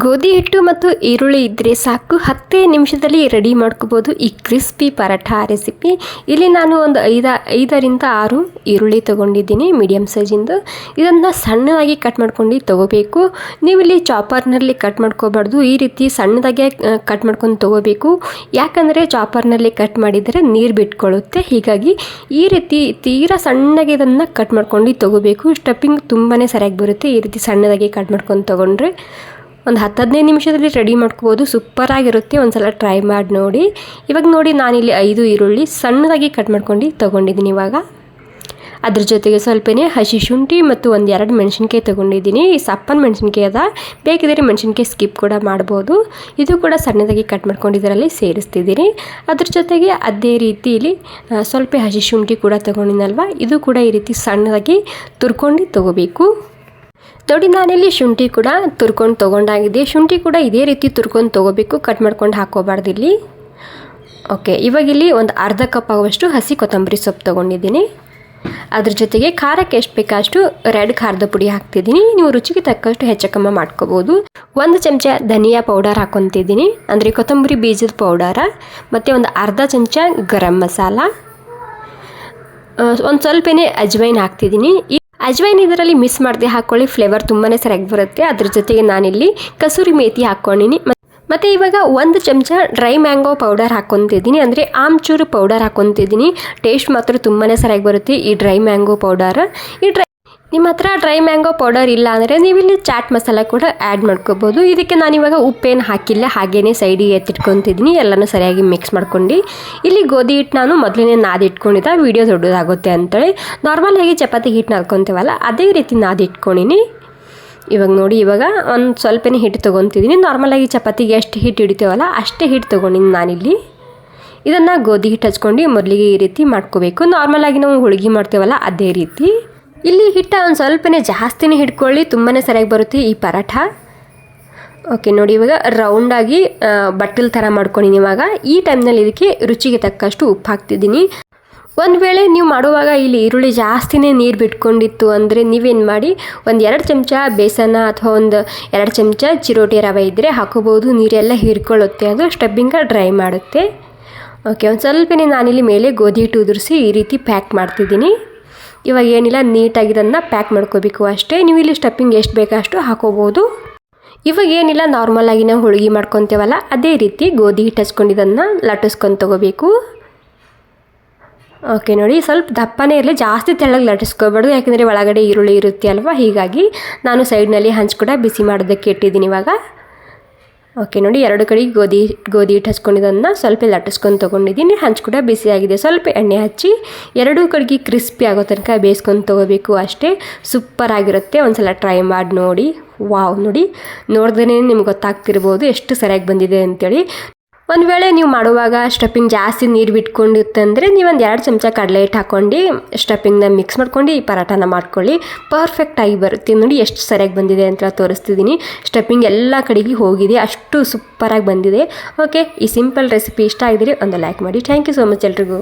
ಗೋಧಿ ಹಿಟ್ಟು ಮತ್ತು ಈರುಳ್ಳಿ ಇದ್ದರೆ ಸಾಕು. ಹತ್ತೇ ನಿಮಿಷದಲ್ಲಿ ರೆಡಿ ಮಾಡ್ಕೋಬೋದು ಈ ಕ್ರಿಸ್ಪಿ ಪರಾಠ ರೆಸಿಪಿ ಇಲ್ಲಿ ನಾನು ಒಂದು ಐದ, ಐದರಿಂದ ಆರು ಈರುಳ್ಳಿ ತೊಗೊಂಡಿದ್ದೀನಿ ಮೀಡಿಯಮ್ ಸೈಜಿಂದು ಇದನ್ನು ಸಣ್ಣದಾಗಿ ಕಟ್ ಮಾಡ್ಕೊಂಡು ತೊಗೋಬೇಕು. ನೀವು ಇಲ್ಲಿ ಚಾಪರ್ನಲ್ಲಿ ಕಟ್ ಮಾಡ್ಕೋಬಾರ್ದು. ಈ ರೀತಿ ಸಣ್ಣದಾಗೆ ಕಟ್ ಮಾಡ್ಕೊಂಡು ತೊಗೋಬೇಕು. ಯಾಕಂದರೆ ಚಾಪರ್ನಲ್ಲಿ ಕಟ್ ಮಾಡಿದರೆ ನೀರು ಬಿಟ್ಕೊಳ್ಳುತ್ತೆ. ಹೀಗಾಗಿ ಈ ರೀತಿ ತೀರಾ ಸಣ್ಣಗೆ ಇದನ್ನು ಕಟ್ ಮಾಡ್ಕೊಂಡು ತೊಗೋಬೇಕು. ಸ್ಟಫಿಂಗ್ ತುಂಬಾ ಸರಿಯಾಗಿ ಬರುತ್ತೆ. ಈ ರೀತಿ ಸಣ್ಣದಾಗಿ ಕಟ್ ಮಾಡ್ಕೊಂಡು ತೊಗೊಂಡ್ರೆ. ಒಂದು ಹತ್ತು ಹದಿನೈದು ನಿಮಿಷದಲ್ಲಿ ರೆಡಿ ಮಾಡ್ಕೋಬೋದು. ಸೂಪರಾಗಿರುತ್ತೆ ಒಂದು ಸಲ ಟ್ರೈ ಮಾಡಿ ನೋಡಿ. ಇವಾಗ ನೋಡಿ, ನಾನಿಲ್ಲಿ ಐದು ಈರುಳ್ಳಿ ಸಣ್ಣದಾಗಿ ಕಟ್ ಮಾಡ್ಕೊಂಡು ತೊಗೊಂಡಿದ್ದೀನಿ ಇವಾಗ. ಅದ್ರ ಜೊತೆಗೆ ಸ್ವಲ್ಪನೇ ಹಸಿ ಶುಂಠಿ ಮತ್ತು ಒಂದು ಎರಡು ಮೆಣಸಿನ್ಕಾಯಿ ತೊಗೊಂಡಿದ್ದೀನಿ. ಸಪ್ಪನ ಮೆಣಸಿನ್ಕಾಯಿ ಅದ. ಬೇಕಿದ್ದರೆ ಮೆಣಸಿನ್ಕಾಯಿ ಸ್ಕಿಪ್ ಕೂಡ ಮಾಡ್ಬೋದು. ಇದು ಕೂಡ ಸಣ್ಣದಾಗಿ ಕಟ್ ಮಾಡ್ಕೊಂಡಿದ್ದರಲ್ಲಿ ಸೇರಿಸ್ತಿದ್ದೀನಿ. ಅದ್ರ ಜೊತೆಗೆ ಅದೇ ರೀತಿಯಲ್ಲಿ ಸ್ವಲ್ಪ ಹಸಿ ಶುಂಠಿ ಕೂಡ ತೊಗೊಂಡಿನಲ್ವ? ಇದು ಕೂಡ ಈ ರೀತಿ ಸಣ್ಣದಾಗಿ ತುರ್ಕೊಂಡು ತೊಗೋಬೇಕು. ನೋಡಿ ನಾನಿಲ್ಲಿ ಶುಂಠಿ ಕೂಡ ತುರ್ಕೊಂಡು ತೊಗೊಂಡಾಗಿದೆ. ಶುಂಠಿ ಕೂಡ ಇದೇ ರೀತಿ ತುರ್ಕೊಂಡು ತೊಗೋಬೇಕು ಕಟ್ ಮಾಡ್ಕೊಂಡು ಹಾಕೋಬಾರ್ದು ಇಲ್ಲಿ. ಓಕೆ ಇವಾಗ ಇಲ್ಲಿ ಒಂದು ಅರ್ಧ ಕಪ್ ಆಗುವಷ್ಟು ಹಸಿ ಕೊತ್ತಂಬರಿ ಸೊಪ್ಪು ತೊಗೊಂಡಿದ್ದೀನಿ. ಅದ್ರ ಜೊತೆಗೆ ಖಾರಕ್ಕೆ ಎಷ್ಟು ಬೇಕಷ್ಟು ರೆಡ್ ಖಾರದ ಪುಡಿ ಹಾಕ್ತಿದ್ದೀನಿ. ನೀವು ರುಚಿಗೆ ತಕ್ಕಷ್ಟು ಹೆಚ್ಚು ಕಮ್ಮಿ ಮಾಡ್ಕೋಬೋದು. ಒಂದು ಚಮಚ ಧನಿಯಾ ಪೌಡರ್ ಹಾಕೊತಿದ್ದೀನಿ. ಅಂದರೆ ಕೊತ್ತಂಬರಿ ಬೀಜದ ಪೌಡರ ಮತ್ತು ಒಂದು ಅರ್ಧ ಚಮಚ ಗರಂ ಮಸಾಲ ಒಂದು ಸ್ವಲ್ಪನೇ ಅಜ್ವೈನ್ ಹಾಕ್ತಿದ್ದೀನಿ. ಅಜ್ವೈನ್ ಇದರಲ್ಲಿ ಮಿಸ್ ಮಾಡದೆ ಹಾಕ್ಕೊಳ್ಳಿ ಫ್ಲೇವರ್ ತುಂಬಾ ಸರಿಯಾಗಿ ಬರುತ್ತೆ. ಅದ್ರ ಜೊತೆಗೆ ನಾನಿಲ್ಲಿ ಕಸೂರಿ ಮೇಥಿ ಹಾಕ್ಕೊಂಡಿನಿ ಮತ್ತು ಇವಾಗ ಒಂದು ಚಮಚ ಡ್ರೈ ಮ್ಯಾಂಗೋ ಪೌಡರ್ ಹಾಕ್ಕೊತಿದ್ದೀನಿ ಅಂದರೆ ಆಮ್ಚೂರು ಪೌಡರ್ ಹಾಕ್ಕೊತಿದ್ದೀನಿ ಟೇಸ್ಟ್ ಮಾತ್ರ ತುಂಬಾ ಸರಿಯಾಗಿ ಬರುತ್ತೆ ಈ ಡ್ರೈ ಮ್ಯಾಂಗೋ ಪೌಡರ್. ಈ ಡ್ರೈ ನಿಮ್ಮ ಹತ್ರ ಡ್ರೈ ಮ್ಯಾಂಗೋ ಪೌಡರ್ ಇಲ್ಲ ಅಂದರೆ ನೀವು ಇಲ್ಲಿ ಚಾಟ್ ಮಸಾಲ ಕೂಡ ಆ್ಯಡ್ ಮಾಡ್ಕೋಬೋದು. ಇದಕ್ಕೆ ನಾನಿವಾಗ ಉಪ್ಪೇನು ಹಾಕಿಲ್ಲ ಹಾಗೇ ಸೈಡಿಗೆ ಎತ್ತಿಟ್ಕೊತಿದ್ದೀನಿ. ಎಲ್ಲನೂ ಸರಿಯಾಗಿ ಮಿಕ್ಸ್ ಮಾಡ್ಕೊಂಡು. ಇಲ್ಲಿ ಗೋಧಿ ಹಿಟ್ಟು ನಾನು ಮೊದಲನೇ ನಾದಿಟ್ಕೊಂಡಿದ್ದೆ ವೀಡಿಯೋ ದೊಡ್ಡದಾಗುತ್ತೆ ಅಂತೇಳಿ. ನಾರ್ಮಲ್ ಆಗಿ ಚಪಾತಿ ಹಿಟ್ಟು ನಾದ್ಕೊತೀವಲ್ಲ ಅದೇ ರೀತಿ ನಾದಿಟ್ಕೊಂಡಿನಿ ಇವಾಗ ನೋಡಿ, ಇವಾಗ ಒಂದು ಸ್ವಲ್ಪನೇ ಹಿಟ್ಟು ತೊಗೊತಿದ್ದೀನಿ ನಾರ್ಮಲಾಗಿ ಚಪಾತಿಗೆ ಎಷ್ಟು ಹಿಟ್ಟು ಹಿಡಿತೀವಲ್ಲ, ಅಷ್ಟೇ ಹಿಟ್ಟು ತೊಗೊಂಡಿನಿ ನಾನಿಲ್ಲಿ. ಇದನ್ನು ಗೋಧಿ ಹಿಟ್ಟು ಹಚ್ಕೊಂಡು ಮೊದಲಿಗೆ ಈ ರೀತಿ ಮಾಡ್ಕೋಬೇಕು. ನಾರ್ಮಲಾಗಿ ನಾವು ಹೋಳಿಗೆ ಮಾಡ್ತೇವಲ್ಲ, ಅದೇ ರೀತಿ. ಇಲ್ಲಿ ಹಿಟ್ಟ ಒಂದು ಸ್ವಲ್ಪನೇ ಜಾಸ್ತಿನೇ ಹಿಡ್ಕೊಳ್ಳಿ ತುಂಬಾ ಸರಿಯಾಗಿ ಬರುತ್ತೆ ಈ ಪರಾಠ. ಓಕೆ ನೋಡಿ ಇವಾಗ ರೌಂಡಾಗಿ ಬಟ್ಟಲ್ ಥರ ಮಾಡ್ಕೊಂಡಿನಿ ಇವಾಗ. ಈ ಟೈಮ್ನಲ್ಲಿ ಇದಕ್ಕೆ ರುಚಿಗೆ ತಕ್ಕಷ್ಟು ಉಪ್ಪು ಹಾಕ್ತಿದ್ದೀನಿ. ಒಂದು ವೇಳೆ ನೀವು ಮಾಡುವಾಗ ಇಲ್ಲಿ ಈರುಳ್ಳಿ ಜಾಸ್ತಿನೇ ನೀರು ಬಿಟ್ಕೊಂಡಿತ್ತು ಅಂದರೆ ನೀವೇನು ಮಾಡಿ, ಒಂದು ಎರಡು ಚಮಚ ಬೇಸನ ಅಥವಾ ಒಂದು ಎರಡು ಚಮಚ ಚಿರೋಟಿ ರವೆ ಇದ್ದರೆ ಹಾಕೋಬೋದು ನೀರೆಲ್ಲ ಹೀರ್ಕೊಳ್ಳುತ್ತೆ, ಅದು ಸ್ಟಬ್ಬಿಂಗ ಡ್ರೈ ಮಾಡುತ್ತೆ. ಓಕೆ ಒಂದು ಸ್ವಲ್ಪನೇ ನಾನಿಲ್ಲಿ ಮೇಲೆ ಗೋಧಿ ಹಿಟ್ಟು ಉದುರಿಸಿ ಈ ರೀತಿ ಪ್ಯಾಕ್ ಮಾಡ್ತಿದ್ದೀನಿ. ಇವಾಗ ಏನಿಲ್ಲ, ನೀಟಾಗಿ ಇದನ್ನು ಪ್ಯಾಕ್ ಮಾಡ್ಕೋಬೇಕು ಅಷ್ಟೇ. ನೀವು ಇಲ್ಲಿ ಸ್ಟಫಿಂಗ್ ಎಷ್ಟು ಬೇಕಷ್ಟು ಹಾಕೋಬೋದು. ಇವಾಗ ಏನಿಲ್ಲ ನಾರ್ಮಲಾಗಿ ನಾವು ಹೋಳಿಗೆ ಮಾಡ್ಕೊತೇವಲ್ಲ, ಅದೇ ರೀತಿ ಗೋಧಿ ಹಿಟ್ಟು ಇದನ್ನು ಲಟ್ಟಿಸ್ಕೊಂಡು ತೊಗೋಬೇಕು. ಓಕೆ ನೋಡಿ, ಸ್ವಲ್ಪ ದಪ್ಪನೇ ಇರಲಿ, ಜಾಸ್ತಿ ತೆಳ್ಳಗೆ ಲಟ್ಟಿಸ್ಕೋಬಾರ್ದು ಯಾಕೆಂದರೆ ಒಳಗಡೆ ಈರುಳ್ಳಿ ಇರುತ್ತೆ ಅಲ್ವಾ? ಹೀಗಾಗಿ ನಾನು ಸೈಡ್ನಲ್ಲಿ ಹಂಚ್ ಕೂಡ ಬಿಸಿ ಮಾಡೋದಕ್ಕೆ ಇಟ್ಟಿದ್ದೀನಿ ಇವಾಗ. ಓಕೆ, ನೋಡಿ ಎರಡು ಕಡೆ ಗೋಧಿ ಗೋಧಿ ಹಿಟ್ಟು ಹಚ್ಕೊಂಡಿದ್ದನ್ನು ಸ್ವಲ್ಪ ಲಟ್ಟಿಸ್ಕೊಂಡು ತೊಗೊಂಡಿದ್ದೀನಿ. ಹಂಚು ಕೂಡ ಬಿಸಿಯಾಗಿದೆ ಸ್ವಲ್ಪ ಎಣ್ಣೆ ಹಚ್ಚಿ ಎರಡೂ ಕಡೆಗೆ ಕ್ರಿಸ್ಪಿ ಆಗೋ ತನಕ ಬೇಯಿಸ್ಕೊಂಡು ತೊಗೋಬೇಕು ಅಷ್ಟೇ. ಸೂಪರ್ ಆಗಿರುತ್ತೆ. ಒಂದು ಸಲ ಟ್ರೈ ಮಾಡಿ ನೋಡಿ. ವಾವ್ ನೋಡಿ. ನೋಡ್ದೇ ನಿಮ್ಗೆ ಗೊತ್ತಾಗ್ತಿರ್ಬೋದು ಎಷ್ಟು ಸರಿಯಾಗಿ ಬಂದಿದೆ ಅಂತೇಳಿ. ಒಂದು ವೇಳೆ ನೀವು ಮಾಡುವಾಗ ಸ್ಟಫಿಂಗ್ ಜಾಸ್ತಿ ನೀರು ಬಿಟ್ಕೊಂಡಿತ್ತಂದರೆ ನೀವೊಂದು ಎರಡು ಚಮಚ ಕಡಲೆ ಹಿಟ್ಟು ಹಾಕ್ಕೊಂಡು ಸ್ಟಫಿಂಗ್ನ ಮಿಕ್ಸ್ ಮಾಡ್ಕೊಂಡು ಈ ಪರಾಟನ ಮಾಡ್ಕೊಳ್ಳಿ. ಪರ್ಫೆಕ್ಟಾಗಿ ಬರುತ್ತೆ. ನೋಡಿ ಎಷ್ಟು ಸರಿಯಾಗಿ ಬಂದಿದೆ ಅಂತ ತೋರಿಸ್ತಿದ್ದೀನಿ. ಸ್ಟಫಿಂಗ್ ಎಲ್ಲ ಕಡೆಗೆ ಹೋಗಿದೆ. ಅಷ್ಟು ಸೂಪರಾಗಿ ಬಂದಿದೆ. ಓಕೆ, ಈ ಸಿಂಪಲ್ ರೆಸಿಪಿ ಇಷ್ಟ ಆಗಿದ್ರೆ ಒಂದು ಲೈಕ್ ಮಾಡಿ. ಥ್ಯಾಂಕ್ ಯು ಸೋ ಮಚ್ ಎಲ್ರಿಗೂ.